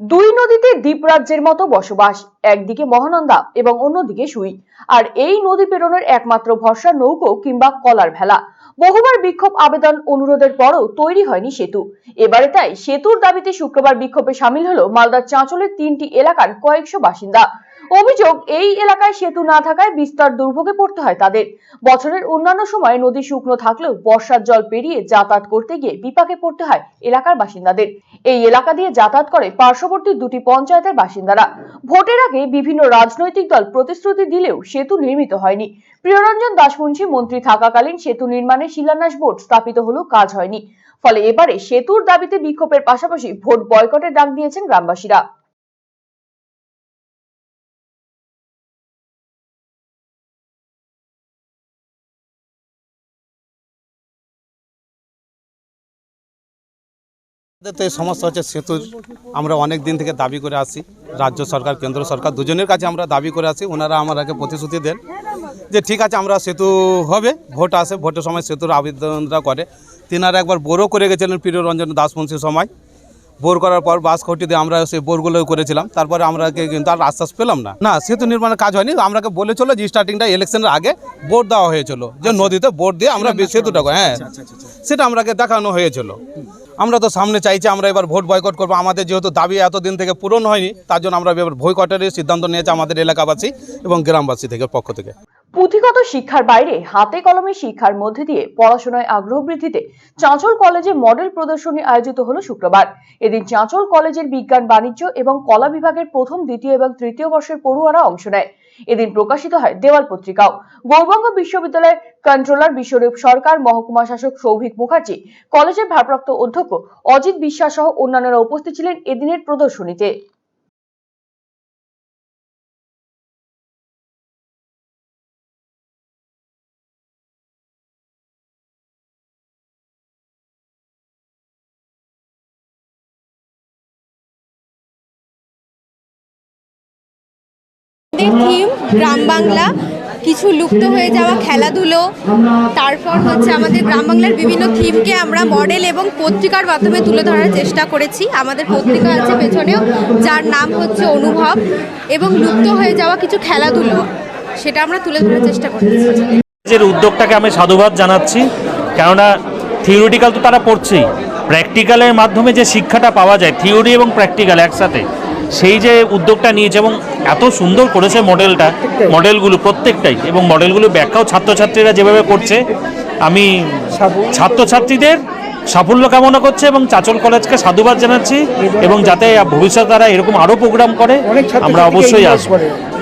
দুই নদীতে দ্বীপরাজ্যের মতো বসবাস, একদিকে মহানন্দা এবং অন্যদিকে সুই। আর এই নদী পেরোনোর একমাত্র ভরসা নৌকো কিংবা কলার ভেলা। বহুবার বিক্ষোভ আবেদন অনুরোধের পরও তৈরি হয়নি সেতু। এবারে তাই সেতুর দাবিতে শুক্রবার বিক্ষোভে সামিল হলো মালদার চাঁচলের তিনটি এলাকার কয়েকশো বাসিন্দা। অভিযোগ, এই এলাকায় সেতু না থাকায় বিস্তর দুর্ভোগে পড়তে হয় তাদের। বছরের অন্যান্য সময় নদী শুকনো থাকলেও বর্ষার জল পেরিয়ে যাতায়াত করতে গিয়ে বিপাকে পড়তে হয় এলাকার বাসিন্দাদের। এই এলাকা দিয়ে যাতায়াত করে পার্শ্ববর্তী দুটি পঞ্চায়েতের বাসিন্দারা। ভোটের আগে বিভিন্ন রাজনৈতিক দল প্রতিশ্রুতি দিলেও সেতু নির্মিত হয়নি। প্রিয়রঞ্জন দাসমুন্সি মন্ত্রী থাকাকালীন সেতু নির্মাণে শিলান্যাস বোর্ড স্থাপিত হলেও কাজ হয়নি। ফলে এবারে সেতুর দাবিতে বিক্ষোভের পাশাপাশি ভোট বয়কটের ডাক দিয়েছেন গ্রামবাসীরা। তো এই সমস্যা হচ্ছে সেতুর আমরা অনেক দিন থেকে দাবি করে আসি, রাজ্য সরকার, কেন্দ্র সরকার দুজনের কাছে আমরা দাবি করে আসি, ওনারা আমাদেরকে প্রতিশ্রুতি দেন যে ঠিক আছে আমরা সেতু হবে, ভোট আসে, ভোটের সময় সেতুর আবেদনরা করে। তিনারা একবার বড়ো করে গেছিলেন প্রিয় রঞ্জন দাসমুন্সির সময়। বোর করার পর বাস খটি দিয়ে আমরা সেই বোরগুলো করেছিলাম। তারপরে আমরা কিন্তু আর আশ্বাস পেলাম না। না সেতু নির্মাণের কাজ হয়নি। আমরাকে বলেছিল যে স্টার্টিংটা ইলেকশনের আগে ভোট দেওয়া হয়েছিল। যে নদীতে ভোট দিয়ে আমরা সেতুটা হ্যাঁ সেটা আমরাকে দেখানো হয়েছিল। আমরা তো সামনে চাইছি আমরা এবার ভোট বয়কট করব। আমাদের যেহেতু দাবি এতদিন থেকে পূরণ হয়নি তার জন্য আমরা এবার বয়কটের সিদ্ধান্ত নিয়েছি আমাদের এলাকাবাসী এবং গ্রামবাসী থেকে পক্ষ থেকে। পুঁথিগত শিক্ষার বাইরে হাতে কলমে শিক্ষার মধ্যে দিয়ে পড়াশোনায় আগ্রহ বৃদ্ধিতে চাঁচল কলেজে মডেল প্রদর্শনী আয়োজিত হলো শুক্রবার। এদিন চাঁচল কলেজের বিজ্ঞান, বাণিজ্য এবং কলা বিভাগের প্রথম, দ্বিতীয় এবং তৃতীয় বর্ষের পড়ুয়ারা অংশ নেয়। এদিন প্রকাশিত হয় দেওয়াল পত্রিকাও। গৌরবঙ্গ বিশ্ববিদ্যালয়ের কন্ট্রোলার বিশ্বরূপ সরকার, মহকুমা শাসক সৌভিক মুখার্জি, কলেজের ভারপ্রাপ্ত অধ্যক্ষ অজিত বিশ্বাস সহ অন্যান্যরা উপস্থিত ছিলেন এদিনের প্রদর্শনীতে। আমাদের থিম গ্রাম বাংলা, কিছু লুপ্ত হয়ে যাওয়া খেলাধুলো, তারপর হচ্ছে আমাদের গ্রাম বাংলার বিভিন্ন থিমকে আমরা মডেল এবং পত্রিকার মাধ্যমে তুলে ধরার চেষ্টা করেছি। আমাদের পত্রিকা আছে পেছনেও, যার নাম হচ্ছে অনুভব এবং লুপ্ত হয়ে যাওয়া কিছু খেলাধুলো, সেটা আমরা তুলে ধরার চেষ্টা করেছি। কলেজের উদ্যোগটাকে আমি সাধুবাদ জানাচ্ছি, কেননা থিওরিটিক্যাল তো তারা পড়ছেই। প্র্যাকটিক্যালের মাধ্যমে যে শিক্ষাটা পাওয়া যায় থিওরি এবং প্র্যাকটিক্যাল একসাথে সেই যে উদ্যোগটা নিয়েছে এবং এত সুন্দর করেছে মডেলটা মডেলগুলো প্রত্যেকটাই এবং মডেলগুলো ব্যাখ্যাও ছাত্রছাত্রীরা যেভাবে করছে আমি ছাত্রছাত্রীদের সাফল্য কামনা করছে এবং চাচল কলেজকে সাধুবাদ জানাচ্ছি এবং যাতে ভবিষ্যতে তারা এরকম আরও প্রোগ্রাম করে আমরা অবশ্যই আসব।